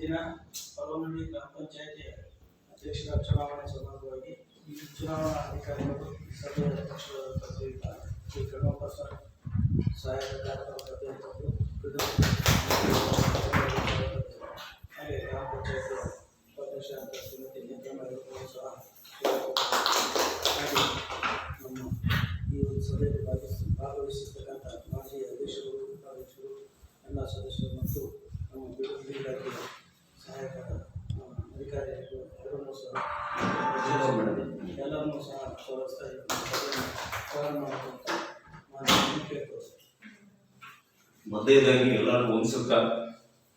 ದಿನ ಪರವನಹಳ್ಳಿ ಗ್ರಾಮ ಪಂಚಾಯಿತಿ ಅಧ್ಯಕ್ಷರ ಚುನಾವಣೆ ಸಂದರ್ಭವಾಗಿ ಚುನಾವಣಾ ಅಧಿಕಾರಿಗಳು ಸಭೆಯ ಅಧ್ಯಕ್ಷರ ಶ್ರೀಯುತ ಶ್ರೀ ಕಣ್ಣಪ್ಪ ಸರ್, ಸಹಾಯಕ ಕಾರ್ಯಕರ್ತರು ಹಾಗೆ ಗ್ರಾಮ ಪಂಚಾಯತ್ ಉಪಾಧ್ಯಕ್ಷರಾದ ಶ್ರೀಮತಿ ಸಹ ಹಾಗೆ ನಮ್ಮ ಈ ಒಂದು ಸಭೆಯಲ್ಲಿ ಭಾಗಿಸಿ ಭಾಗವಹಿಸಿರ್ತಕ್ಕಂಥ ಮಾಜಿ ಅಧ್ಯಕ್ಷರು, ಉಪಾಧ್ಯಕ್ಷರು, ಎಲ್ಲ ಸದಸ್ಯರು ಮತ್ತು ನಮ್ಮ ಬಿಡುಗಡೆ ಅಧಿಕಾರಿಗಳು ಎಲ್ಲರೂ ಸಹ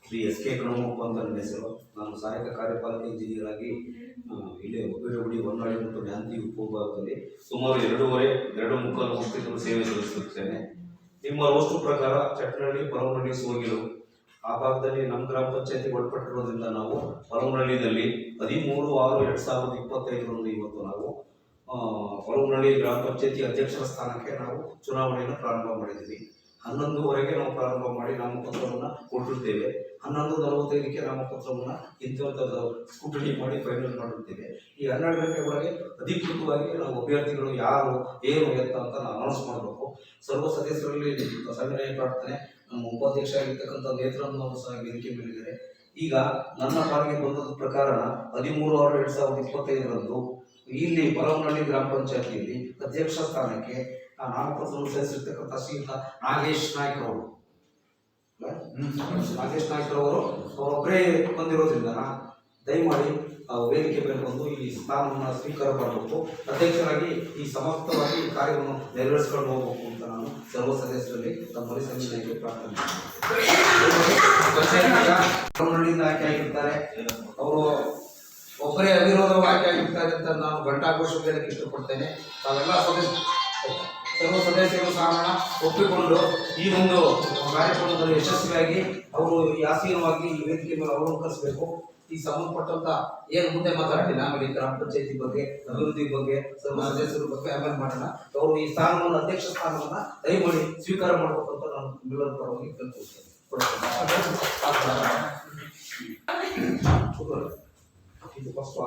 ಶ್ರೀ ಎಸ್ ಕೆ ಕಣಮಪ್ಪ ಅಂತ ನನ್ನ ಹೆಸರು. ನಾನು ಸಹಾಯಕ ಕಾರ್ಯಪಾಲಕ ಇಂಜಿನಿಯರ್ ಆಗಿ ಇಲ್ಲಿ ಉಪ್ಪಿನಗುಡಿ, ಹೊನ್ನಾಳಿ ಮತ್ತು ಗಾಂಧಿ ಉಪವಿಭಾಗದಲ್ಲಿ ಸುಮಾರು ಎರಡೂವರೆ, ಎರಡು ಮುಕ್ಕಾಲು ಸೇವೆ ಸಲ್ಲಿಸುತ್ತೇನೆ ನಿಮ್ಮ ರೋಸ್ಟು ಪ್ರಕಾರ ಚಟ್ನಳ್ಳಿ ಪರವನಹಳ್ಳಿ ಸೋಗಿಲು ಆ ಭಾಗದಲ್ಲಿ ನಮ್ಮ ಗ್ರಾಮ ಪಂಚಾಯತಿಗೆ ಒಳಪಟ್ಟಿರೋದ್ರಿಂದ ನಾವು ಪರವನಹಳ್ಳಿನಲ್ಲಿ ಹದಿಮೂರು ಆರು ಎರಡು ಸಾವಿರದ ಇಪ್ಪತ್ತೈದರಂದು ಇವತ್ತು ನಾವು ಹೊಲಮನಹಳ್ಳಿ ಗ್ರಾಮ ಪಂಚಾಯತಿ ಅಧ್ಯಕ್ಷರ ಸ್ಥಾನಕ್ಕೆ ನಾವು ಚುನಾವಣೆಯನ್ನು ಪ್ರಾರಂಭ ಮಾಡಿದ್ದೀವಿ. ಹನ್ನೊಂದುವರೆಗೆ ನಾವು ಪ್ರಾರಂಭ ಮಾಡಿ ನಾಮಪತ್ರವನ್ನು ಕೊಟ್ಟಿರ್ತೇವೆ. ಹನ್ನೊಂದು ನಲವತ್ತೈದಕ್ಕೆ ನಾಮಪತ್ರವನ್ನು ಇಂಥದ್ದು ಸ್ಕೂಟನಿ ಮಾಡಿ ಫೈನಲ್ ಮಾಡಿರ್ತೇವೆ ಈ ಹನ್ನೆರಡು ಗಂಟೆ ಒಳಗೆ ಅಧಿಕೃತವಾಗಿ ನಾವು ಅಭ್ಯರ್ಥಿಗಳು ಯಾರು, ಏನು, ಎತ್ತ ಅಂತ ನಾವು ಅನೌನ್ಸ್ ಮಾಡಬೇಕು. ಸರ್ವ ಸದಸ್ಯರಲ್ಲಿ ಸಂಘಟನೆ, ಪ್ರಾರ್ಥನೆ ನಮ್ಮ ಉಪಾಧ್ಯಕ್ಷ ಆಗಿರ್ತಕ್ಕಂಥ ನೇತ್ರಮ್ಮನವರು ಸಹ ವೇದಿಕೆ ಮೇಲಿದ್ದಾರೆ ಈಗ ನನ್ನ ಪಾಲಿಗೆ ಬಂದದ ಪ್ರಕಾರ ಹದಿಮೂರು ಆರು ಎರಡ್ ಸಾವಿರದ ಇಪ್ಪತ್ತೈದರಂದು ಇಲ್ಲಿ ಬಲವನಹಳ್ಳಿ ಗ್ರಾಮ ಪಂಚಾಯತಿಯಲ್ಲಿ ಅಧ್ಯಕ್ಷ ಸ್ಥಾನಕ್ಕೆ ನಾಮಪತ್ರವನ್ನು ಸಲ್ಲಿಸಿರ್ತಕ್ಕಂಥ ಶ್ರೀಯುತ ನಾಗೇಶ್ ನಾಯ್ಕ ಅವರು. ನಾಗೇಶ್ ನಾಯ್ಕ ಅವರು ಅವರೊಬ್ಬರೇ ಬಂದಿರೋದ್ರಿಂದ ದಯಮಾಡಿ ವೇದಿಕೆ ಮೇಲೆ ಬಂದು ಈ ಸ್ಥಾನವನ್ನು ಸ್ವೀಕಾರ ಮಾಡಬೇಕು. ಅಧ್ಯಕ್ಷರಾಗಿ ಈ ಸಮರ್ಥವಾಗಿ ಕಾರ್ಯವನ್ನು ನೆರವೇರಿಸಿಕೊಂಡು ಹೋಗಬೇಕು ಅಂತ ನಾನು ಸರ್ವ ಸದಸ್ಯರಲ್ಲಿ ತಮ್ಮ ಸಂವಿಧಾನಕ್ಕೆ ಪ್ರಾರ್ಥನೆ ಆಯ್ಕೆ ಆಗಿರ್ತಾರೆ. ಅವರು ಒಬ್ಬರೇ ಅವಿರೋಧವಾಗಿ ಆಯ್ಕೆ ಆಗಿರ್ತಾರೆ ಅಂತ ನಾನು ಘಂಟಾಘೋಷ ಹೇಳಕ್ಕೆ ಇಷ್ಟಪಡ್ತೇನೆ. ತಾವೆಲ್ಲ ಸದಸ್ಯ ಸರ್ವ ಸದಸ್ಯರು ಕಾರಣ ಒಪ್ಪಿಕೊಂಡು ಈ ಒಂದು ಕಾರ್ಯಕ್ರಮದಲ್ಲಿ ಯಶಸ್ವಿಯಾಗಿ ಅವರು ಈ ಆಸೀನವಾಗಿ ಈ ವೇದಿಕೆ ಮೇಲೆ ಅವಲಂಕರಿಸಬೇಕು. ಈ ಸಂಬಂಧಪಟ್ಟಂತ ಏನು ಮುಂದೆ ಮಾತಾಡ್ತೀನಿ. ಆಮೇಲೆ ಗ್ರಾಮ ಪಂಚಾಯತಿ ಬಗ್ಗೆ, ಅಭಿವೃದ್ಧಿ ಬಗ್ಗೆ ಸದಸ್ಯರ ಬಗ್ಗೆ ಆಮೇಲೆ ಮಾಡೋಣ. ಅವರು ಈ ಸ್ಥಾನವನ್ನು, ಅಧ್ಯಕ್ಷ ಸ್ಥಾನವನ್ನ ದಯಮಾಡಿ ಸ್ವೀಕಾರ ಮಾಡಬೇಕಂತ ನಾನು ನಿಮ್ಮೆಲ್ಲರ ಪರವಾಗಿ ಕೇಳ್ಕೊಳ್ತೇನೆ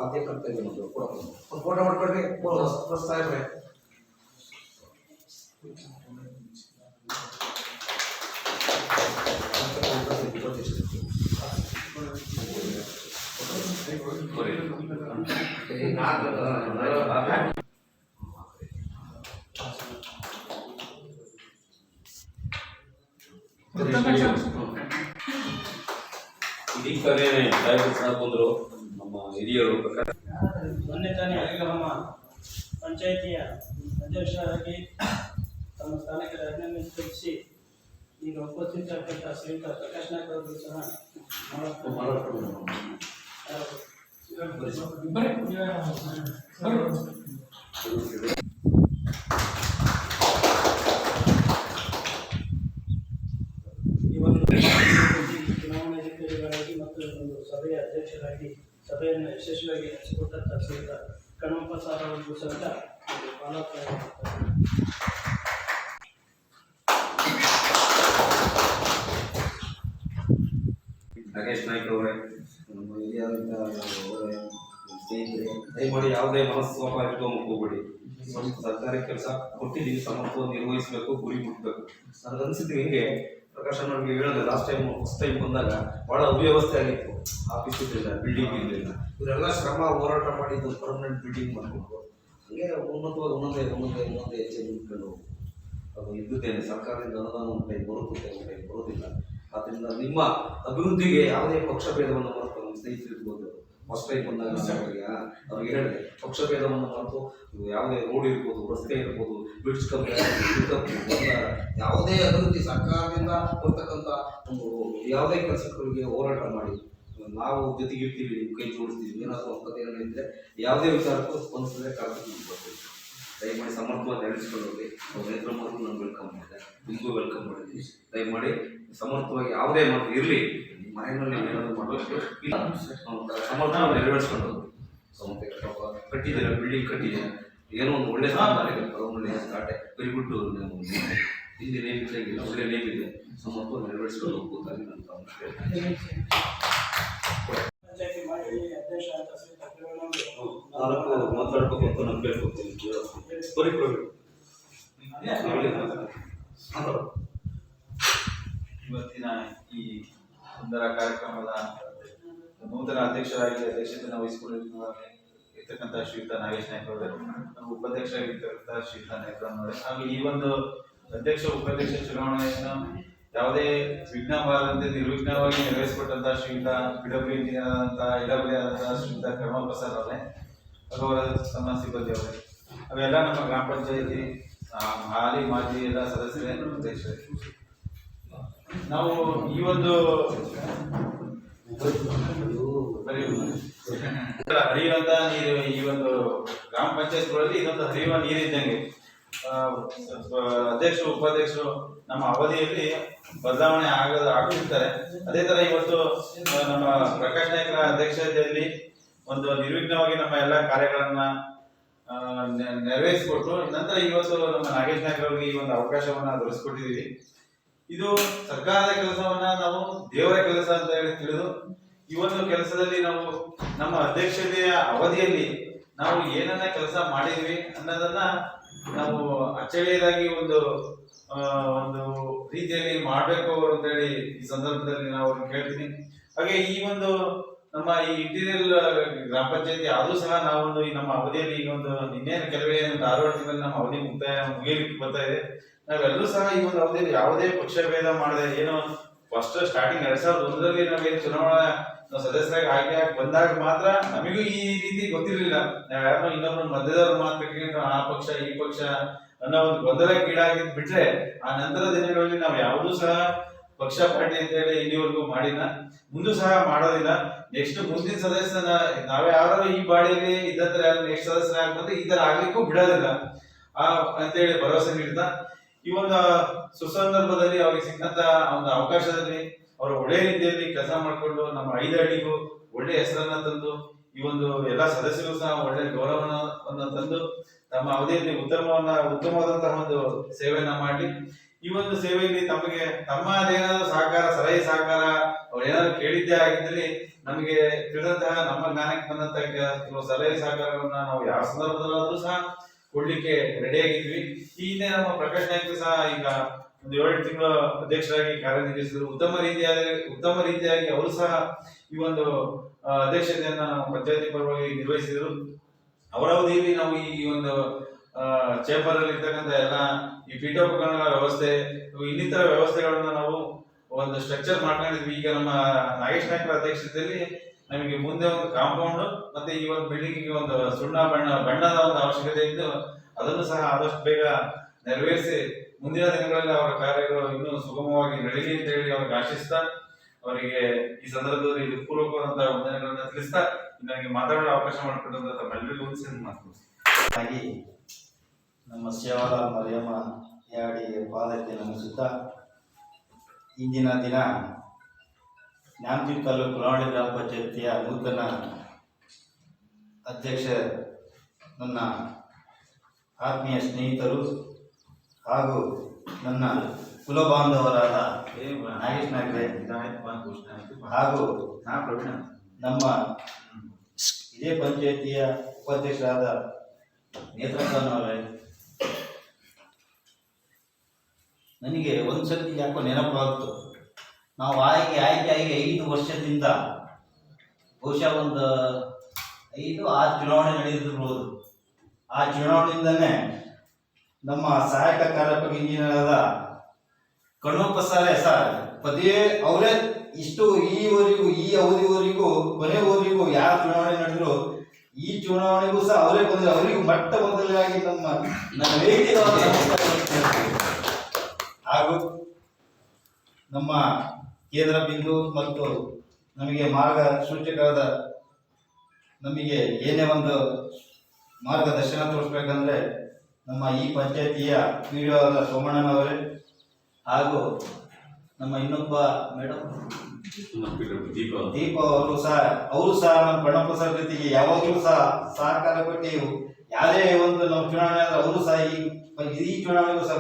ಆದ್ಯ ಕರ್ತವ್ಯ ಫೋಟೋ ಮಾಡ್ಕೊಳ್ಳಿ ಫಸ್ಟ್ ಸಾಹೇಬ್ರೆ. ಇದೀಗ ತಾನೇ ಸಾಹೇಬರು ಸಹ ಬಂದರು ನಮ್ಮ ಹಿರಿಯರು ಪ್ರಕಾರ ಮೊನ್ನೆ ತಾನೇ ನಮ್ಮ ಪಂಚಾಯಿತಿಯ ಅಧ್ಯಕ್ಷರಾಗಿ ತಮ್ಮ ಸ್ಥಾನಕ್ಕೆ ರಾಜೀನಾಮೆ ಸ್ವೀಕರಿಸಿ ಈಗ ಉಪಸ್ಥಿತಕ್ಕಂಥ ಶ್ರೀಯುತ ಪ್ರಕಾಶ್ ನಾಯ್ಕ ಅವರು ಸಹ ಮಾತಾಡ್ತಾರೆ. ಈ ಒಂದು ಚುನಾವಣೆ ಅಧಿಕಾರಿಗಳಾಗಿ ಮತ್ತು ಒಂದು ಸಭೆಯ ಅಧ್ಯಕ್ಷರಾಗಿ ಸಭೆಯನ್ನು ಯಶಸ್ವಿಯಾಗಿ ನಡೆಸಿಕೊಟ್ಟಂತ ಶ್ರೀಯುತ ಕಣ್ಣಪ್ಪ ಸರ್ ದಯಮಾಡಿ ಯಾವುದೇ ಮನಸ್ಸೋಪ ಇಟ್ಕೊಂಡು ಹೋಗ್ಬೇಡಿ ಸರ್ಕಾರಿ ಕೆಲಸ ಕೊಟ್ಟಿದ್ದೀವಿ ಸಮರ್ಥ ನಿರ್ವಹಿಸಬೇಕು, ಗುರಿ ಮುಟ್ಟಬೇಕು ನನಗೆ ಅನ್ಸಿದ್ದು ಹಿಂಗೆ, ಪ್ರಕಾಶ್ ನನಗೆ ಹೇಳಿದೆ ಲಾಸ್ಟ್ ಟೈಮ್ ಫಸ್ಟ್ ಟೈಮ್ ಬಂದಾಗ ಬಹಳ ಅವ್ಯವಸ್ಥೆ ಆಗಿತ್ತು. ಆಫೀಸ್ ಇರಲಿಲ್ಲ ಬಿಲ್ಡಿಂಗ್ ಇರಲಿಲ್ಲ. ಇವರೆಲ್ಲ ಶ್ರಮ, ಹೋರಾಟ ಮಾಡಿ ಇದು ಪರ್ಮನೆಂಟ್ ಬಿಲ್ಡಿಂಗ್ ಮಾಡಿಕೊಂಡು ಹಂಗೆ ಉನ್ನತವಾಗಿ ಒಂದೊಂದೇ ಒಂದೊಂದೇ ಒಂದೊಂದೇ ಹೆಜ್ಜೆ ಅದು ಇದ್ದುತ್ತೇನೆ ಸರ್ಕಾರದಿಂದ ಅನುದಾನ ಉಂಟೆ ಬರುತ್ತದೆ ಟೈಮ್ ಬರೋದಿಲ್ಲ ಆದ್ದರಿಂದ ನಿಮ್ಮ ಅಭಿವೃದ್ಧಿಗೆ ಯಾವುದೇ ಪಕ್ಷಭೇದವನ್ನು ಮರೆತು ನಮ್ಮ ಸ್ನೇಹಿತರು ಇರ್ಬೋದು ಫಸ್ಟ್ ಟೈಮ್ ಬಂದಾಗ ಅವ್ರಿಗೆ ಹೇಳಿದೆ. ಪಕ್ಷಭೇದವನ್ನು ಇವು ಯಾವುದೇ ರೋಡ್ ಇರ್ಬೋದು, ರಸ್ತೆ ಇರ್ಬೋದು ಬಿಡ್ಸ್ ಕಮ್ಮಿ ಯಾವುದೇ ಅಭಿವೃದ್ಧಿ ಸರ್ಕಾರದಿಂದ ಬರ್ತಕ್ಕಂಥ ಒಂದು ಯಾವುದೇ ಕೆಲಸಗಳಿಗೆ ಹೋರಾಟ ಮಾಡಿ, ನಾವು ಜೊತೆಗಿರ್ತೀವಿ ಕೈ ಜೋಡಿಸ್ತೀವಿ, ಏನಾದರೂ ಅಂತ ಕಥೆ ಏನಾದ್ರು ಯಾವುದೇ ವಿಚಾರಕ್ಕೂ ಸ್ಪಂದಿಸಿದ್ರೆ ಕಾರ್ಯಕ್ರಮ ದಯಮಾಡಿ ಸಮರ್ಥವಾಗಿ ನಡೆಸಿಕೊಂಡು ಹೋಗಿ ನೇತ್ರ ನೇತ್ರಮ್ಮಗೂ ನಾನು ವೆಲ್ಕಮ್ ಮಾಡಿದೆ ನಿಮಗೂ ವೆಲ್ಕಮ್ ಮಾಡಿದ್ವಿ ದಯಮಾಡಿ ಸಮರ್ಥವಾಗಿ ಯಾವುದೇ ಮಾತು ಇರಲಿ. ಮನೆಯಲ್ಲಿ ಏನಾದರೂ ಮಾಡಬೇಕು ಇಲ್ಲ. ಸಮರ್ಥವಾಗಿ ನೆರವೇರಿಸ್ಕೊಂಡು ಸಮರ್ಥ ಕಟ್ಟಿದ್ದೀರ? ಬಿಲ್ಡಿಂಗ್ ಕಟ್ಟಿದ್ದೀರ? ಏನೋ ಒಂದು ಒಳ್ಳೆ ಸಾಧನೆ ಸ್ಟಾರ್ಟ್ ವೆರಿ ಹಿಂದೆ ನೇಮ್ ಇದ್ದಂಗಿಲ್ಲ ಒಳ್ಳೆ ನೇಮ್ ಇದೆ. ಸಮರ್ಥ ನೆರವೇರಿಸ್ಕೊಂಡು ಹೋಗ್ಬೋದಾಗಿ ನಾನು ತಮ್ಮ ಕೇಳ್ಕೊತೀನಿ ಬರೀ ಇವತ್ತಿನ ಈ ಸುಂದರ ಕಾರ್ಯಕ್ರಮದ ನೂತನ ಅಧ್ಯಕ್ಷರಾಗಿ ಅಧ್ಯಕ್ಷತೆಯನ್ನು ವಹಿಸಿಕೊಂಡಿರುವ ಇರ್ತಕ್ಕಂಥ ಶ್ರೀಯುತ ನಾಗೇಶ್ ನಾಯ್ಕ ಅವರೇ ಉಪಾಧ್ಯಕ್ಷ ಉಪಾಧ್ಯಕ್ಷರಾಗಿರ್ತಕ್ಕಂಥ ಶ್ರೀಯುತ ನಾಯ್ಕ ಅವರೇ ಹಾಗೂ ಈ ಒಂದು ಅಧ್ಯಕ್ಷ, ಉಪಾಧ್ಯಕ್ಷ ಚುನಾವಣೆಯನ್ನು ಯಾವುದೇ ವಿಘ್ನ ಬಾರದಂತೆ ನಿರ್ವಿಘ್ನವಾಗಿ ನೆರವೇರಿಸಿಕೊಟ್ಟಂತಹ ಶ್ರೀಯುತ ಬಿಡಬಿ ಆದಂತಹ ಇಂಜಿನಿಯರ್ ಆದಂತ ಐ ಡಬ್ಲ್ಯೂ ಆದಂತ ಶ್ರೀಯುತ ಕರ್ಮ ಪ್ರಸಾದ್ ಅವರೇ ಅವರ ತಮ್ಮ ಸಿಬ್ಬಂದಿ ಅವೆಲ್ಲ ನಮ್ಮ ಗ್ರಾಮ ಪಂಚಾಯತಿ ಹಾಲಿ ಮಾಜಿ ಎಲ್ಲ ಸದಸ್ಯರೇ ಅಧ್ಯಕ್ಷರೇ ನಾವು ಈ ಒಂದು ಹರಿಯುವಂತ ನೀರು ಈ ಒಂದು ಗ್ರಾಮ ಪಂಚಾಯತ್ಗಳಲ್ಲಿ ಇನ್ನೊಂದು ಹರಿಯುವ ನೀರಿದ್ದಂಗೆ ಅಧ್ಯಕ್ಷರು, ಉಪಾಧ್ಯಕ್ಷರು ನಮ್ಮ ಅವಧಿಯಲ್ಲಿ ಬದಲಾವಣೆ ಆಗದ ಆಗುತ್ತಾರೆ ಅದೇ ತರ ಇವತ್ತು ನಮ್ಮ ಪ್ರಕಾಶ್ ನಾಯ್ಕರ ಅಧ್ಯಕ್ಷತೆಯಲ್ಲಿ ಒಂದು ನಿರ್ವಿಘ್ನವಾಗಿ ನಮ್ಮ ಎಲ್ಲ ಕಾರ್ಯಗಳನ್ನ ನೆರವೇರಿಸಿಕೊಟ್ಟು ನಂತರ ಇವತ್ತು ನಮ್ಮ ನಾಗೇಶ್ ನಾಯ್ಕ ಅವರಿಗೆ ಈ ಒಂದು ಅವಕಾಶವನ್ನ ದೊರಕಿಸ್ಕೊಟ್ಟಿದ್ದೀವಿ ಇದು ಸರ್ಕಾರದ ಕೆಲಸವನ್ನ ನಾವು ದೇವರ ಕೆಲಸ ಅಂತ ಹೇಳಿ ತಿಳಿದು, ಈ ಒಂದು ಕೆಲಸದಲ್ಲಿ ನಾವು ನಮ್ಮ ಅಧ್ಯಕ್ಷತೆಯ ಅವಧಿಯಲ್ಲಿ ನಾವು ಏನನ್ನ ಕೆಲಸ ಮಾಡಿದ್ವಿ ಅನ್ನೋದನ್ನ ನಾವು ಅಚ್ಚಳಿಯದಾಗಿ ಒಂದು ಒಂದು ರೀತಿಯಲ್ಲಿ ಮಾಡ್ಬೇಕು ಅಂತೇಳಿ ಈ ಸಂದರ್ಭದಲ್ಲಿ ನಾವು ಕೇಳ್ತೀನಿ. ಹಾಗೆ ಈ ಒಂದು ನಮ್ಮ ಈ ಇಂಟೀರಿಯಲ್, ಗ್ರಾಮ ಪಂಚಾಯತಿ ಆದರೂ ಸಹ ನಾವೊಂದು ಈ ನಮ್ಮ ಅವಧಿಯಲ್ಲಿ ಈಗ ಒಂದು ಇನ್ನೇನು ಕೆಲವೇ ಒಂದು ಜಿಲ್ಲೆಯಲ್ಲಿ ನಮ್ಮ ಅವಧಿ ಮುಕ್ತಾಯ, ಮುಗಿಯಲಿಕ್ಕೆ ಬರ್ತಾ ಇದೆ. ನಾವೆಲ್ಲರೂ ಸಹ ಈ ಒಂದು ಅವಧಿಯಲ್ಲಿ ಯಾವುದೇ ಪಕ್ಷ ಭೇದ ಮಾಡದೆ ಏನೋ ಫಸ್ಟ್ ಸ್ಟಾರ್ಟಿಂಗ್ ಎರಡ್ ಸಾವಿರದ ಒಂದರಲ್ಲಿ ನಾವೇನು ಚುನಾವಣಾ ನಾವು ಸದಸ್ಯರಾಗಿ ಆಯ್ಕೆ ಬಂದಾಗ ಮಾತ್ರ ನಮಗೂ ಈ ರೀತಿ ಗೊತ್ತಿರಲಿಲ್ಲ. ನಾವು ಯಾರನ್ನೋ ಇನ್ನೊಬ್ರು ಮಧ್ಯದವ್ರ ಮಾತು ಕಟ್ಕೊಂಡು ಆ ಪಕ್ಷ, ಈ ಪಕ್ಷ ಅನ್ನೋ ಒಂದು ಗೊಂದಲಕ್ಕೀಡಾಗಿದ್ ಬಿಟ್ರೆ ಆ ನಂತರ ದಿನಗಳಲ್ಲಿ ನಾವು ಯಾವುದೂ ಸಹ ಪಕ್ಷ ಪಾರ್ಟಿ ಅಂತ ಹೇಳಿ ಇಲ್ಲಿವರೆಗೂ ಮಾಡಿಲ್ಲ. ಮುಂದೂ ಸಹ ಮಾಡೋದಿಲ್ಲ. ನೆಕ್ಸ್ಟ್ ಮುಂದಿನ ಸದಸ್ಯನ, ನಾವೇ ಯಾರು ಈ ಬಾಡಿಯಲ್ಲಿ ಇದ್ದಂತರ ನೆಕ್ಸ್ಟ್ ಸದಸ್ಯರಾಗ್ಬಂದ್ರೆ ಈ ತರ ಆಗ್ಲಿಕ್ಕೂ ಬಿಡೋದಿಲ್ಲ. ಆ ಅಂತೇಳಿ ಭರವಸೆ ನೀಡಿದ ಈ ಒಂದು ಸುಸಂದರ್ಭದಲ್ಲಿ ಅವ್ರಿಗೆ ಸಿಕ್ಕಂತ ಒಂದು ಅವಕಾಶದಲ್ಲಿ, ಅವರು ಒಳ್ಳೆ ರೀತಿಯಲ್ಲಿ ಕೆಲಸ ಮಾಡಿಕೊಂಡು ನಮ್ಮ ಐದು ಹಳ್ಳಿಗೂ ಒಳ್ಳೆ ಹೆಸರನ್ನ ತಂದು, ಈ ಒಂದು ಎಲ್ಲ ಸದಸ್ಯರು ಸಹ ಒಳ್ಳೆ ಗೌರವನ ತಂದು ತಮ್ಮ ಅವಧಿಯಲ್ಲಿ ಉತ್ತಮವನ್ನ, ಉತ್ತಮವಾದಂತಹ ಒಂದು ಸೇವೆಯನ್ನ ಮಾಡಿ ಈ ಒಂದು ಸೇವೆಯಲ್ಲಿ ತಮಗೆ, ತಮ್ಮ ಅದೇನಾದ್ರು ಸಹಕಾರ, ಸಲಹೆ ಸಹಕಾರ ಅವ್ರು ಏನಾದ್ರು ಕೇಳಿದ್ದೇ ಆಗಿದ್ದಲ್ಲಿ ನಮಗೆ ತಿಳಿದಂತಹ, ನಮ್ಮ ಜ್ಞಾನಕ್ಕೆ ಬಂದಂತಹ ಕೆಲವು ಸಲಹೆ ಸಹಕಾರಗಳನ್ನ ನಾವು ಯಾವ ಸಂದರ್ಭದಲ್ಲಾದ್ರೂ ಸಹ ಕೊಡ್ಲಿಕ್ಕೆ ರೆಡಿ ಆಗಿದ್ವಿ. ಈ ಹಿಂದೆ ನಮ್ಮ ಪ್ರಕಾಶ್ ನಾಯ್ಕ ಸಹ ಈಗ ಒಂದು ಏಳು ತಿಂಗಳ ಅಧ್ಯಕ್ಷರಾಗಿ ಕಾರ್ಯನಿರ್ವಹಿಸಿದ್ರು. ಉತ್ತಮ ರೀತಿಯಾಗಿ ಉತ್ತಮ ರೀತಿಯಾಗಿ ಅವರು ಸಹ ಈ ಒಂದು ಅಧ್ಯಕ್ಷತೆಯನ್ನ ಪಂಚಾಯತಿ ಪರವಾಗಿ ನಿರ್ವಹಿಸಿದ್ರು. ಅವರ ಅವಧಿಯಲ್ಲಿ ನಾವು ಈ ಒಂದು ಚೇಂಬರ್ ಅಲ್ಲಿ ಇರ್ತಕ್ಕಂಥ ಎಲ್ಲ ಈ ಪೀಠೋಪಕರಣಗಳ ವ್ಯವಸ್ಥೆ, ಇನ್ನಿತರ ವ್ಯವಸ್ಥೆಗಳನ್ನ ನಾವು ಒಂದು ಸ್ಟ್ರಕ್ಚರ್ ಮಾಡ್ಕೊಂಡಿದ್ವಿ. ಈಗ ನಮ್ಮ ನಾಗೇಶ್ ನಾಯ್ಕರ ಅಧ್ಯಕ್ಷತೆಯಲ್ಲಿ ನಮಗೆ ಮುಂದೆ ಒಂದು ಕಾಂಪೌಂಡ್ ಮತ್ತೆ ಈ ಒಂದು ಬಿಲ್ಡಿಂಗ್ ಒಂದು ಸುಣ್ಣ ಬಣ್ಣ, ಬಣ್ಣದ ಒಂದು ಅವಶ್ಯಕತೆ ಇದ್ದು ಅದನ್ನು ಸಹ ಆದಷ್ಟು ಬೇಗ ನೆರವೇರಿಸಿ ಮುಂದಿನ ದಿನಗಳಲ್ಲಿ ಅವರ ಕಾರ್ಯಗಳು ಇನ್ನೂ ಸುಗಮವಾಗಿ ನಡೀಲಿ ಅಂತ ಹೇಳಿ ಅವ್ರಿಗೆ ಆಶಿಸ್ತಾ, ಅವರಿಗೆ ಈ ಸಂದರ್ಭದಲ್ಲಿ ಹೃತ್ಪೂರ್ವಕವಾದಂತಹ ವಂದನೆಗಳನ್ನ ತಿಳಿಸ್ತಾ ನನಗೆ ಮಾತಾಡಲು ಅವಕಾಶ ಮಾಡಿಕೊಟ್ಟಂತ ತಮ್ಮೆಲ್ಲರಿಗೂ ಒಂದು ಮಾತು. ಹಾಗಾಗಿ ನಮ್ಮ ಸೇವಾದ ಮರಿಯಮ್ಮ ಯಾಡಿ ಪಾದಕ್ಕೆ ನಮಿಸುತ್ತಾ ಇಂದಿನ ದಿನ ನ್ಯಾಮತಿ ತಾಲೂಕು ಕುಲಾವಳಿ ಗ್ರಾಮ ಪಂಚಾಯತಿಯ ನೂತನ ಅಧ್ಯಕ್ಷ ನನ್ನ ಆತ್ಮೀಯ ಸ್ನೇಹಿತರು ಹಾಗೂ ನನ್ನ ಕುಲಬಾಂಧವರಾದ ನಾಗೇಶ್ ನಾಗರೇ ಹಾಗೂ ನಮ್ಮ ಇದೇ ಪಂಚಾಯತಿಯ ಉಪಾಧ್ಯಕ್ಷರಾದ ನೇತ್ರಕನವರೇ ನನಗೆ ಒಂದ್ಸತಿ ಯಾಕೋ ನೆನಪಾಗ್ತು. ನಾವು ಆಯ್ಕೆ ಆಯ್ಕೆ ಆಗಿ ಐದು ವರ್ಷದಿಂದ ಬಹುಶಃ ಒಂದು ಐದು, ಆರು ಚುನಾವಣೆ ನಡೆದಿರ್ಬೋದು. ಆ ಚುನಾವಣೆಯಿಂದನೇ ನಮ್ಮ ಸಹಾಯಕ ಕಾರ್ಯಪಾಲಕ ಇಂಜಿನಿಯರ್ ಆದ ಕಣ್ಣಪ್ಪ ಸರ್, ಪದೇ ಅವರೇ ಇಷ್ಟು ಈವರೆಗೂ, ಈ ಅವಧಿವರೆಗೂ ಕೊನೆವರೆಗೂ ಯಾವ ಚುನಾವಣೆ ನಡೆದ್ರು, ಈ ಚುನಾವಣೆಗೂ ಸಹ ಅವರೇ ಬಂದ್ರೆ ಅವರಿಗೂ ಮಟ್ಟ ಮೊದಲಾಗಿ ನಮ್ಮ. ಹಾಗೂ ನಮ್ಮ ಕೇಂದ್ರ ಬಿಂದು ಮತ್ತು ನಮಗೆ ಮಾರ್ಗ ಸೂಚಕರಾದ ನಮಗೆ ಏನೇ ಒಂದು ಮಾರ್ಗದರ್ಶನ ತೋರಿಸ್ಬೇಕಂದ್ರೆ ನಮ್ಮ ಈ ಪಂಚಾಯತಿಯ ಪಿ ಡಿ ಸೋಮಣ್ಣನವರೇ ಹಾಗೂ ನಮ್ಮ ಇನ್ನೊಬ್ಬ ಮೇಡಮ್ ದೀಪ. ಅವರು ಸಹ ಅವರು ಸಹ ನಮ್ಮ ಸರ್ ಜೊತೆಗೆ ಯಾವಾಗಲೂ ಸಹ ಸಹಕಾರ ಕೊಟ್ಟು ಯಾವುದೇ ಒಂದು ನಮ್ಮ ಚುನಾವಣೆ ಆದ್ರೆ ಅವರು ಸಹ ಈ ಈ ಚುನಾವಣೆಗೂ ಸಹ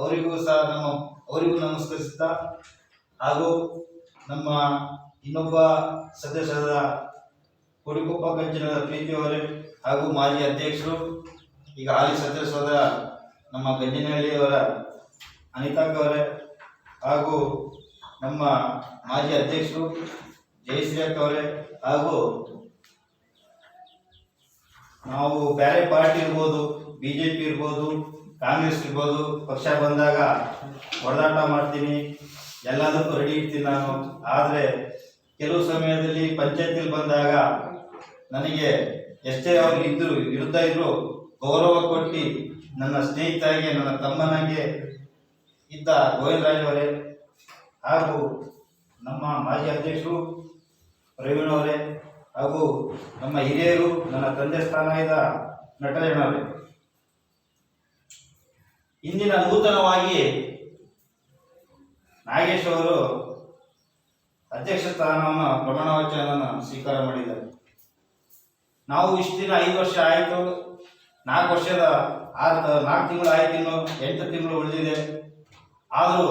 ಅವರಿಗೂ ಸಹ ನಮ್ಮ, ಅವರಿಗೂ ನಮಸ್ಕರಿಸುತ್ತಾ ಹಾಗೂ ನಮ್ಮ ಇನ್ನೊಬ್ಬ ಸದಸ್ಯರಾದ ಕೊಡಿಕೊಪ್ಪ ಕಂಚಿನದ ಪ್ರೀತಿ ಅವರೇ ಹಾಗೂ ಮಾಜಿ ಅಧ್ಯಕ್ಷರು, ಈಗ ಹಾಲಿ ಸದಸ್ಯರಾದ ನಮ್ಮ ಗಂಜಿನಹಳ್ಳಿಯವರ ಅನಿತಾಕ್ ಅವರೇ ಹಾಗೂ ನಮ್ಮ ಮಾಜಿ ಅಧ್ಯಕ್ಷರು ಜಯಶ್ರೀ ಅವರೇ ಹಾಗೂ ನಾವು ಬೇರೆ ಪಾರ್ಟಿ ಇರ್ಬೋದು ಬಿ ಜೆ ಪಿ ಇರ್ಬೋದು, ಕಾಂಗ್ರೆಸ್ ಇರ್ಬೋದು, ಪಕ್ಷ ಬಂದಾಗ ಹೊಡೆದಾಟ ಮಾಡ್ತೀನಿ, ಎಲ್ಲದಕ್ಕೂ ರೆಡಿ ಇರ್ತೀನಿ ನಾನು. ಆದರೆ ಕೆಲವು ಸಮಯದಲ್ಲಿ ಪಂಚಾಯತಿಲಿ ಬಂದಾಗ ನನಗೆ ಎಷ್ಟೇ ಅವ್ರು ಇದ್ರು, ಇರ್ತಾ ಇದ್ರು, ಗೌರವ ಕೊಟ್ಟು ನನ್ನ ಸ್ನೇಹಿತರಿಗೆ, ನನ್ನ ತಮ್ಮನಾಗೆ ಇದ್ದ ಗೋವಿಂದರಾಜ್ ಅವರೇ ಹಾಗೂ ನಮ್ಮ ಮಾಜಿ ಅಧ್ಯಕ್ಷರು ಪ್ರವೀಣ್ ಅವರೇ ಹಾಗೂ ನಮ್ಮ ಹಿರಿಯರು, ನನ್ನ ತಂದೆ ಸ್ಥಾನ ಇದ್ದ ನಟರಣ್ಣವರೇ ಇಂದಿನ ನೂತನವಾಗಿ ನಾಗೇಶ್ ಅವರು ಅಧ್ಯಕ್ಷ ಸ್ಥಾನವನ್ನು ಪ್ರಮಾಣ ವಚನವನ್ನು ಸ್ವೀಕಾರ ಮಾಡಿದ್ದಾರೆ. ನಾವು ಇಷ್ಟು ದಿನ ಐದು ವರ್ಷ ಆಯಿತು, ನಾಲ್ಕು ವರ್ಷದ ಆರು ನಾಲ್ಕು ತಿಂಗಳು ಆಯ್ತು, ಇನ್ನು ಎಂಟು ತಿಂಗಳು ಉಳಿದಿದೆ. ಆದರೂ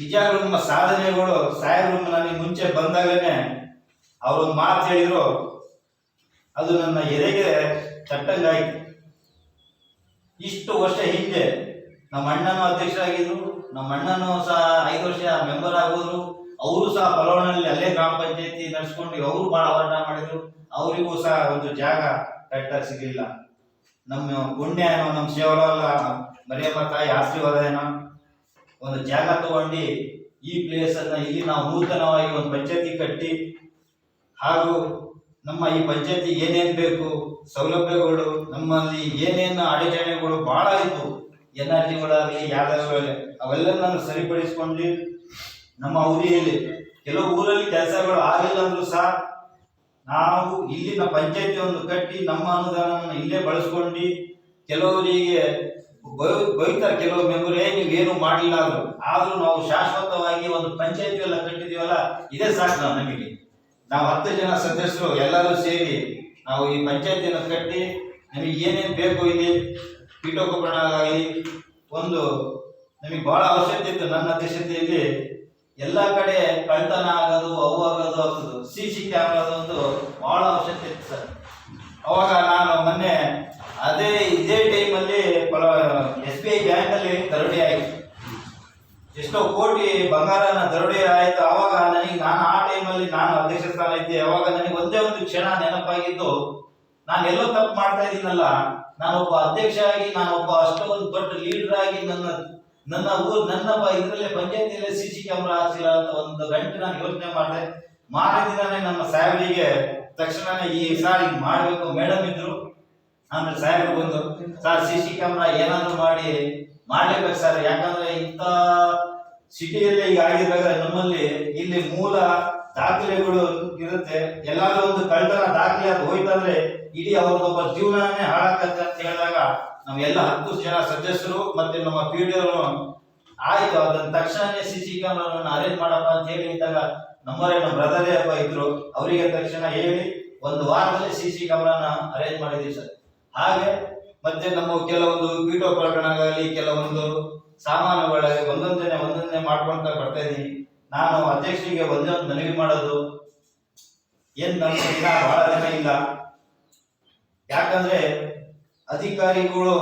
ನಿಜಾಗ್ಲೂ ನಮ್ಮ ಸಾಧನೆಗಳು ಸಾಹೇಬ್ರು ನನಗೆ ಮುಂಚೆ ಬಂದಾಗಲೇ ಅವರು ಮಾತು ಹೇಳಿದ್ರು ಅದು ನನ್ನ ಎದೆಗೆ ತಟ್ಟಂಗಾಯ್ತು ಇಷ್ಟು ವರ್ಷ ಹಿಂದೆ ನಮ್ಮ ಅಣ್ಣನೂ ಅಧ್ಯಕ್ಷರಾಗಿದ್ರು, ನಮ್ಮ ಅಣ್ಣನೂ ಸಹ ಐದು ವರ್ಷ ಮೆಂಬರ್ ಆಗೋದ್ರು ಅವರು ಸಹ ಬಲವಣಲ್ಲಿ ಅಲ್ಲೇ ಗ್ರಾಮ ಪಂಚಾಯತಿ ನಡೆಸ್ಕೊಂಡು ಅವರು ಬಹಳ ಹೋರಾಟ ಮಾಡಿದ್ರು. ಅವರಿಗೂ ಸಹ ಒಂದು ಜಾಗ ಕರೆಕ್ಟಾಗಿ ಸಿಗಲಿಲ್ಲ. ನಮ್ಮ ಪುಣ್ಯ ಏನೋ, ನಮ್ಮ ಸೇವಲ ಮರಿಯಮ್ಮ ತಾಯಿ ಆಶೀರ್ವಾದ ಏನೋ. ಒಂದು ಜಾಗ ತಗೊಂಡು ಈ ಪ್ಲೇಸ್ ಅನ್ನ ಇಲ್ಲಿ ನಾವು ನೂತನವಾಗಿ ಒಂದು ಪಂಚಾಯತಿ ಕಟ್ಟಿ, ಹಾಗೂ ನಮ್ಮ ಈ ಪಂಚಾಯತಿ ಏನೇನು ಬೇಕು, ಸೌಲಭ್ಯಗಳು, ನಮ್ಮಲ್ಲಿ ಏನೇನು ಅಡಚಣೆಗಳು ಬಹಳ ಇತ್ತು ಎನ್ ಆರ್ ಜಿಗಳಾಗಲಿ ಯಾವ್ದಾಗಲಿ ಅವೆಲ್ಲ ನಾನು ಸರಿಪಡಿಸ್ಕೊಂಡು ನಮ್ಮ ಊರಿಯಲ್ಲಿ ಕೆಲವು ಊರಲ್ಲಿ ಕೆಲಸಗಳು ಆಗಿಲ್ಲ ಅಂದ್ರೂ ಸಹ ನಾವು ಇಲ್ಲಿನ ಪಂಚಾಯತಿ ಒಂದು ಕಟ್ಟಿ ನಮ್ಮ ಅನುದಾನವನ್ನು ಇಲ್ಲೇ ಬಳಸ್ಕೊಂಡು ಕೆಲವರಿಗೆ ಬೈತಾರೆ ಕೆಲವು ಮೆಂಬರ್ ನೀವು ಏನೂ ಮಾಡಲಿಲ್ಲ ಅಂದ್ರು. ಆದ್ರೂ ನಾವು ಶಾಶ್ವತವಾಗಿ ಒಂದು ಪಂಚಾಯತಿ ಎಲ್ಲ ಕಟ್ಟಿದೀವಲ್ಲ ಇದೇ ಸಾಕು ನಾವು ನಮಗೆ. ನಾವು ಹತ್ತು ಜನ ಸದಸ್ಯರು, ಎಲ್ಲರೂ ಸೇರಿ ನಾವು ಈ ಪಂಚಾಯತಿಯನ್ನು ಕಟ್ಟಿ, ನಮಗೆ ಏನೇನು ಬೇಕು ಇಲ್ಲಿ ಪೀಠೋಪಕರಣ ಆಗಲಿ ಒಂದು ನಮಗೆ ಬಹಳ ಅವಶ್ಯಕತೆ ಇತ್ತು ನನ್ನ ಅಧ್ಯಕ್ಷತೆಯಲ್ಲಿ ಎಲ್ಲ ಕಡೆ ಕಳ್ತನ ಆಗೋದು, ಅವು ಆಗೋದು ಆಗ್ತದೆ ಸಿ ಸಿ ಕ್ಯಾಮ್ರಾದೊಂದು ಬಹಳ ಅವಶ್ಯಕತೆ ಇತ್ತು ಸರ್. ಅವಾಗ ನಾನು ಮೊನ್ನೆ ಅದೇ ಇದೇ ಟೈಮಲ್ಲಿ ಎಸ್ ಬಿ ಐ ಬ್ಯಾಂಕಲ್ಲಿ ದರೋಡೆ ಆಯಿತು. ಎಷ್ಟೋ ಕೋಟಿ ಬಂಗಾರನ ದರೋಡೆ ಆಯ್ತು. ಆವಾಗ ನನಗೆ ನಾನು ಆ ಟೈಮಲ್ಲಿ ನಾನು ಅಧ್ಯಕ್ಷ ಸ್ಥಾನ ಇದ್ದೆ. ಅವಾಗ ನನಗೆ ಒಂದೇ ಒಂದು ಕ್ಷಣ ನೆನಪಾಗಿದ್ದು, ನಾನು ಎಲ್ಲೋ ತಪ್ಪು ಮಾಡ್ತಾ ಇದ್ದೀನಲ್ಲ. ನಾನೊಬ್ಬ ಅಧ್ಯಕ್ಷ ಆಗಿ ನಾನೊಬ್ಬ ಅಷ್ಟೊಂದು ದೊಡ್ಡ ಲೀಡರ್ ಆಗಿ ನನ್ನ ನನ್ನ ಊರು, ನನ್ನ ಇದರಲ್ಲೇ ಪಂಚಾಯತಿಯಲ್ಲಿ ಸಿ ಸಿ ಕ್ಯಾಮ್ರಾ ಹಾಕ್ಸಿಲ್ಲ ಅಂತ ಒಂದು ಗಂಟೆ ನಾನು ಯೋಚನೆ ಮಾಡಿದೆ. ಮಾರನೇ ದಿನನೇ ನಮ್ಮ ಸಾಹೇಬರಿಗೆ ತಕ್ಷಣನೇ ಈ ಸಾರಿ ಮಾಡ್ಬೇಕು. ಮೇಡಮ್ ಇದ್ರು. ಆಮೇಲೆ ಸಾಹೇಬ್ರು ಬಂದು, ಸರ್, ಸಿ ಸಿ ಕ್ಯಾಮ್ರಾ ಏನಾದ್ರು ಮಾಡಿ, ಮಾಡ್ಲೇಬೇಕು ಸರ್, ಯಾಕಂದ್ರೆ ಇಂಥ ಸಿಟಿಯಲ್ಲಿ ಈಗ ಆಗಿರ್ಬೇಕಾದ್ರೆ ನಮ್ಮಲ್ಲಿ ಇಲ್ಲಿ ಮೂಲ ದಾಖಲೆಗಳು ಇರುತ್ತೆ. ಎಲ್ಲಾದ್ರೂ ಒಂದು ಕಳ್ಳತನ ದಾಖಲೆ ಅದು ಹೋಯ್ತಂದ್ರೆ ಇಡೀ ಅವ್ರದ್ದೊಬ್ಬ ಜೀವನನೇ ಹಾಳಾಗತ್ತೆ ಅಂತ ಹೇಳಿದಾಗ ನಾವೆಲ್ಲ ಹತ್ತು ಜನ ಸದಸ್ಯರು ಮತ್ತೆ ನಮ್ಮ ಪಿ ಡಿ ಆಯ್ತು. ಅದನ್ನ ತಕ್ಷಣನೇ ಸಿ ಸಿ ಕ್ಯಾಮ್ರಾವನ್ನು ಅರೇಂಜ್ ಮಾಡಪ್ಪ ಅಂತ ಹೇಳಿ ಇದ್ದಾಗ ನಮ್ಮರೇ ನಮ್ಮ ಬ್ರದರೇ ಅಪ್ಪ ಇದ್ರು. ಅವರಿಗೆ ತಕ್ಷಣ ಹೇಳಿ ಒಂದು ವಾರದಲ್ಲಿ ಸಿ ಸಿ ಕ್ಯಾಮ್ರಾನ ಅರೇಂಜ್ ಮಾಡಿದೀವಿ ಸರ್. ಹಾಗೆ ಮತ್ತೆ ನಮ್ಮ ಕೆಲವೊಂದು ಪೀಠೋಪಕರಣಗಳಲ್ಲಿ ಕೆಲವೊಂದು ಸಾಮಾನುಗಳಾಗಿ ಒಂದೊಂದನೆ ಒಂದೊಂದನೆ ಮಾಡ್ಕೊಂತ ಬರ್ತಾ ಇದೀನಿ ನಾನು ಅಧ್ಯಕ್ಷರಿಗೆ ಒಂದೊಂದು ಒಂದು ಮನವಿ ಮಾಡೋದು ಏನ್ ನನ್ನ ಬಹಳ ದಿನ ಇಲ್ಲ. ಯಾಕಂದ್ರೆ ಅಧಿಕಾರಿಗಳು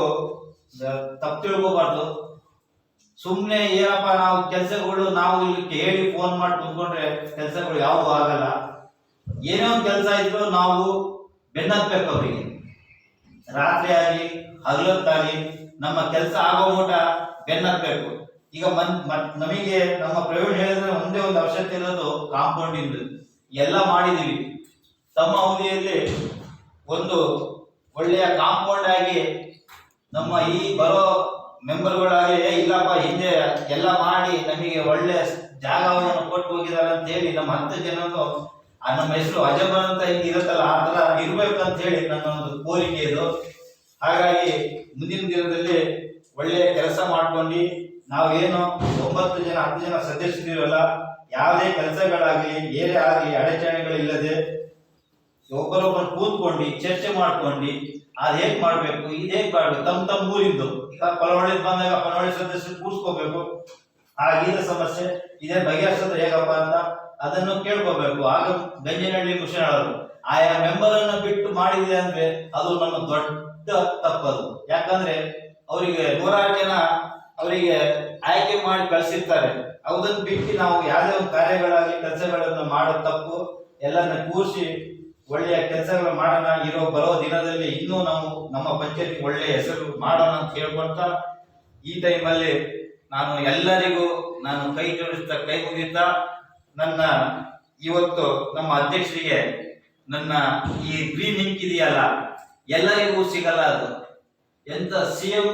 ತಪ್ಪು ತಿಳ್ಕೋಬಾರ್ದು. ಸುಮ್ನೆ ಏನಪ್ಪ ನಾವು ಕೆಲಸಗಳು ನಾವು ಇಲ್ಲಿ ಕೇಳಿ ಫೋನ್ ಮಾಡಿ ಕುತ್ಕೊಂಡ್ರೆ ಕೆಲಸಗಳು ಯಾವ್ದು ಆಗಲ್ಲ. ಏನೇ ಒಂದು ಕೆಲಸ ಇದ್ರು ನಾವು ಬೆನ್ನತ್ಬೇಕು ಅವರಿಗೆ. ರಾತ್ರಿ ಆಗಲಿ ಹಗಲೊತ್ತಾಗಲಿ ನಮ್ಮ ಕೆಲಸ ಆಗೋ ಊಟ ಬೆನ್ನತ್ಬೇಕು ಈಗ ಮನ್ ನಮಗೆ ನಮ್ಮ ಪ್ರವೀಣ್ ಹೇಳಿದ್ರೆ ಒಂದೇ ಒಂದು ಅವಶ್ಯಕತೆ ಇರೋದು ಕಾಂಪೌಂಡ್ ಎಲ್ಲ ಮಾಡಿದೀವಿ ತಮ್ಮ ಅವಧಿಯಲ್ಲಿ ಒಂದು ಒಳ್ಳೆಯ ಕಾಂಪೌಂಡ್ ಆಗಿ ನಮ್ಮ ಈ ಬರೋ ಮೆಂಬರ್ಗಳಾಗಿ "ಏ, ಇಲ್ಲಪ್ಪ ಹಿಂದೆ ಎಲ್ಲ ಮಾಡಿ ನಮಗೆ ಒಳ್ಳೆಯ ಜಾಗವನ್ನು ಕೊಟ್ಟು ಹೋಗಿದ್ದಾರೆ ಅಂತ ಹೇಳಿ ನಮ್ಮ ಹತ್ತು ಜನನು ಆ ನಮ್ಮ ಹೆಸರು ಅಜಬನ್ ಅಂತ ಹಿಂಗೆ ಇರುತ್ತಲ್ಲ, ಆ ತರ ಅಂತ ಹೇಳಿ ನನ್ನ ಒಂದು ಕೋರಿಕೆ ಇದು. ಹಾಗಾಗಿ ಮುಂದಿನ ದಿನದಲ್ಲಿ ಒಳ್ಳೆಯ ಕೆಲಸ ಮಾಡ್ಕೊಂಡು ನಾವೇನು ಒಂಬತ್ತು ಜನ, ಹತ್ತು ಜನ ಸದಸ್ಯರಿರಲ್ಲ, ಯಾವುದೇ ಕೆಲಸಗಳಾಗಲಿ ಏನೇ ಆಗಲಿ, ಅಡಚಣೆಗಳಿಲ್ಲದೆ ಒಬ್ಬರೊಬ್ಬರು ಕೂತ್ಕೊಂಡು, ಚರ್ಚೆ ಮಾಡ್ಕೊಂಡು, ಅದ್ ಹೇಗ್ ಮಾಡ್ಬೇಕು, ಇದ್ ಹೇಗ್ ಮಾಡ್ಬೇಕು, ತಮ್ಮ ತಮ್ಮ ಊರಿಂದು. ಈಗ ಪಲವಳ್ಳಿ ಬಂದಾಗ ಪಲವಳ್ಳಿ ಸದಸ್ಯರು ಕೂರ್ಸ್ಕೋಬೇಕು. ಆ ನೀರಿನ ಸಮಸ್ಯೆ, ಇದೇ ಬಗೆಹರಿಸೋದು ಹೇಗಪ್ಪ ಅಂತ ಅದನ್ನು ಕೇಳ್ಕೋಬೇಕು. ಆಗ ಗಂಜಿನಹಳ್ಳಿ ಮುಷನ್ ಹೇಳೋದು ಆಯಾ ಮೆಂಬರ್ ಅನ್ನು ಬಿಟ್ಟು ಮಾಡಿದೆ ಅಂದ್ರೆ ಅದು ನಮ್ಮ ದೊಡ್ಡ ತಪ್ಪದು. ಯಾಕಂದ್ರೆ ಅವರಿಗೆ ನೂರಾರು ಜನ ಅವರಿಗೆ ಆಯ್ಕೆ ಮಾಡಿ ಕಳಿಸಿರ್ತಾರೆ. ಅದನ್ನು ಬಿಟ್ಟು ನಾವು ಯಾವುದೇ ಒಂದು ಕಾರ್ಯಗಳಾಗಿ ಕೆಲಸಗಳನ್ನು ಮಾಡೋ ತಪ್ಪು, ಎಲ್ಲರನ್ನ ಕೂರಿಸಿ ಒಳ್ಳೆಯ ಕೆಲಸಗಳು ಮಾಡೋಣ, ಇರೋ ಬರೋ ದಿನದಲ್ಲಿ ಇನ್ನೂ ನಾವು ನಮ್ಮ ಪಂಚಾಯತ್ ಒಳ್ಳೆಯ ಹೆಸರು ಮಾಡೋಣ ಅಂತ ಹೇಳ್ಕೊಳ್ತಾ, ಈ ಟೈಮಲ್ಲಿ ನಾನು ಎಲ್ಲರಿಗೂ ನಾನು ಕೈ ಜೋಡಿಸ್ತಾ ಕೈ ಮುಗಿತಾ ನನ್ನ ಇವತ್ತು ನಮ್ಮ ಅಧ್ಯಕ್ಷರಿಗೆ ನನ್ನ ಈ ಗ್ರೀನ್ ಇಂಕ್ ಇದೆಯಲ್ಲ, ಎಲ್ಲರಿಗೂ ಸಿಗಲ್ಲ ಅದು. ಎಂತ ಸಿ ಎಂ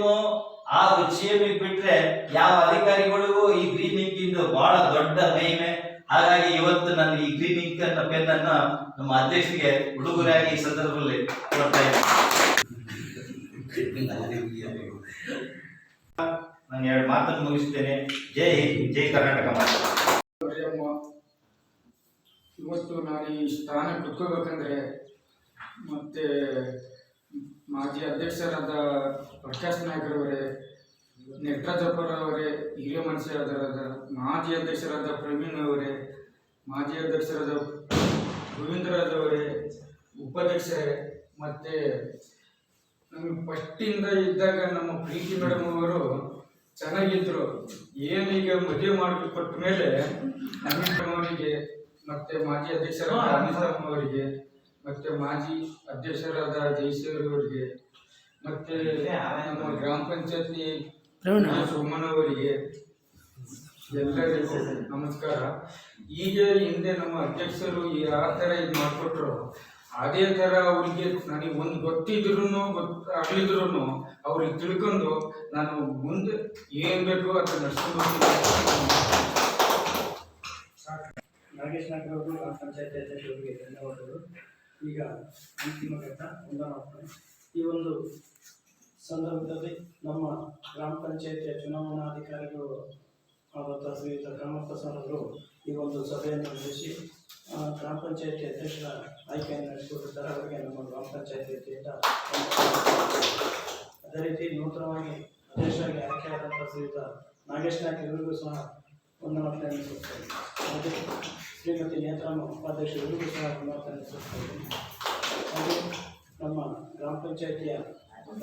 ಆ ಸಿ ಎಂ ಬಿಟ್ರೆ ಯಾವ ಅಧಿಕಾರಿಗಳಿಗೂ ಈ ಗ್ರೀನ್ ಇಂಕ್ ಇಂದು ಬಹಳ ದೊಡ್ಡ ಮಹಿಮೆ. ಹಾಗಾಗಿ ಇವತ್ತು ನನ್ನ ಈ ಗ್ರೀನ್ ಇಂಕ್ ಅಂತ ಪೆನ್ ಅನ್ನ ನಮ್ಮ ಅಧ್ಯಕ್ಷರಿಗೆ ಉಡುಗೊರೆಯಾಗಿ ಈ ಸಂದರ್ಭದಲ್ಲಿ ಕೊಡ್ತಾ ಇದ್ದೀನಿ. ನಾನು ಎರಡು ಮಾತನ್ನು ಮುಗಿಸ್ತೇನೆ ಜೈ ಹಿಂದ್, ಜೈ ಕರ್ನಾಟಕ ಇವತ್ತು ನಾನು ಈ ಸ್ಥಾನ ಕುತ್ಕೋಬೇಕಂದ್ರೆ ಮತ್ತೆ ಮಾಜಿ ಅಧ್ಯಕ್ಷರಾದ ಪ್ರಕಾಶ್ ನಾಯ್ಕರವರೇ ನೆಟ್ರಾಜಪ್ಪರವರೇ ಹಿರಿಯ ಮನುಷ್ಯರಾದ ಮಾಜಿ ಅಧ್ಯಕ್ಷರಾದ ಪ್ರವೀಣ್ ಅವರೇ, ಮಾಜಿ ಅಧ್ಯಕ್ಷರಾದ ಗೋವಿಂದರಾಜ್ ಉಪಾಧ್ಯಕ್ಷರೇ, ಮತ್ತೆ ನಮಗೆ ಫಸ್ಟಿಂದ ಇದ್ದಾಗ ನಮ್ಮ ಪ್ರೀತಿ ಮೇಡಮ್ ಅವರು ಚೆನ್ನಾಗಿದ್ರು. ಏನೀಗ ಮದುವೆ ಮಾಡಿ ಕೊಟ್ಟ ಮೇಲೆ ಅಮಿತ್ ಅವರಿಗೆ ಮತ್ತೆ ಮಾಜಿ ಅಧ್ಯಕ್ಷರ ಅವರಿಗೆ ಮತ್ತೆ ಮಾಜಿ ಅಧ್ಯಕ್ಷರಾದ ಜಯಶ್ರೀ ಅವರಿಗೆ ಮತ್ತೆ ನಮ್ಮ ಗ್ರಾಮ ಪಂಚಾಯತಿ ಸೋಮನ್ ಅವರಿಗೆ ಎಲ್ಲರಿಗೂ ನಮಸ್ಕಾರ. ಈಗ ಹಿಂದೆ ನಮ್ಮ ಅಧ್ಯಕ್ಷರು ಯಾವ ಥರ ಇದು ಮಾಡಿಕೊಟ್ರು. ಅದೇ ಥರ ಅವ್ರಿಗೆ ನನಗೆ ಒಂದು ಗೊತ್ತಿದ್ರು ಗೊತ್ತಾಗ್ಲಿದ್ರು ಅವ್ರಿಗೆ ತಿಳ್ಕೊಂಡು ನಾನು ಮುಂದೆ ಏನು ಬೇಕೋ ಅದನ್ನ ನಡ್ಸ್ಕೊಂಡು ನಾಗೇಶ್ ನಾಗರ್ ಅವರು ಗ್ರಾಮ ಪಂಚಾಯತ್ ಅಧ್ಯಕ್ಷರಿಗೆ ಧನ್ಯವಾದಗಳು. ಈಗ ಅಂತಿಮ ಘಟ್ಟ ಈ ಒಂದು ಸಂದರ್ಭದಲ್ಲಿ ನಮ್ಮ ಗ್ರಾಮ ಪಂಚಾಯತಿಯ ಚುನಾವಣಾಧಿಕಾರಿಗಳು ಆದಂಥ ಶ್ರೀಯುತ ಅವರು ಈ ಒಂದು ಸಭೆಯನ್ನು ನಡೆಸಿ ಗ್ರಾಮ ಪಂಚಾಯತಿ ಅಧ್ಯಕ್ಷರ ಆಯ್ಕೆಯನ್ನು ನಡೆಸಿಕೊಟ್ಟಿದ್ದಾರೆ. ಅವರಿಗೆ ನಮ್ಮ ಗ್ರಾಮ ಪಂಚಾಯತಿ ವತಿಯಿಂದ ಅದೇ ರೀತಿ ನೂತನವಾಗಿ ಅಧ್ಯಕ್ಷರಾಗಿ ಆಯ್ಕೆಯಾದಂಥ ಶ್ರೀಯುತ ನಾಗೇಶ್ ನಾಯ್ಕ ಇವರಿಗೂ ಸಹ ವಂದನಾರ್ಥನೆ ಸಲ್ಲಿಸುತ್ತೇನೆ. ಹಾಗೆ ಶ್ರೀಮತಿ ನೇತ್ರಮ್ಮ ಉಪಾಧ್ಯಕ್ಷರಿಗೂ ಸಹ ವಂದನಾರ್ಥನೆ ಸಲ್ಲಿಸುತ್ತೇನೆ. ಹಾಗೆ ನಮ್ಮ ಗ್ರಾಮ ಪಂಚಾಯಿತಿಯ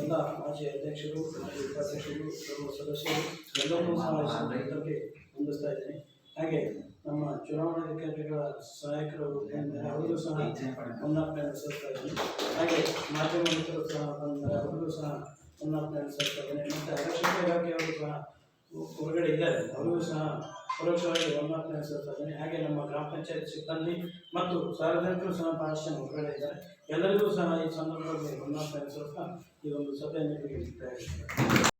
ಎಲ್ಲ ಮಾಜಿ ಅಧ್ಯಕ್ಷರು, ಮಾಜಿ ಉಪಾಧ್ಯಕ್ಷರು, ನಮ್ಮ ಸದಸ್ಯರು ಎಲ್ಲರನ್ನೂ ಸಹ ಸಂದರ್ಭದಲ್ಲಿ ಹೊಂದಿಸ್ತಾ ಇದ್ದೀನಿ. ಹಾಗೆ ನಮ್ಮ ಚುನಾವಣಾ ಚುನಾವಣಾಧಿಕಾರಿಗಳ ಸಹಾಯಕರು ಅವರಿಗೂ ಸಹ ವಂದನಾರ್ಥನೆ ಸಲ್ಲಿಸ್ತಾ ಇದ್ದೀನಿ. ಹಾಗೆ ಮಾಧ್ಯಮ ಮಿತ್ರರು ಸಹ ಬಂದರೆ ಅವರಿಗೂ ಸಹ ಮತ್ತು ಅರಕ್ಷಕ ಇಲಾಖೆಯವರು ಸಹ ಹೊರಗಡೆ ಇದ್ದಾರೆ. ಅವರಿಗೂ ಸಹ ಪರೋಕ್ಷವಾಗಿ ಸಲ್ಲಿಸ್ತಾ ಇದ್ದೀನಿ ಹಾಗೆ ನಮ್ಮ ಗ್ರಾಮ ಪಂಚಾಯತ್ ಸಿಬ್ಬಂದಿ ಮತ್ತು ಸಾರ್ವಜನಿಕರು ಸಹ ಭಾಷೆ ಹೊರಗಡೆ ಇದ್ದಾರೆ. ಎಲ್ಲರಿಗೂ ಸಹ ಈ ಸಂದರ್ಭದಲ್ಲಿ ವಂದನಾರ್ಥನೆ ಸಲ್ಲಿಸುತ್ತಾ ಈ ಒಂದು ಸಭೆಯನ್ನು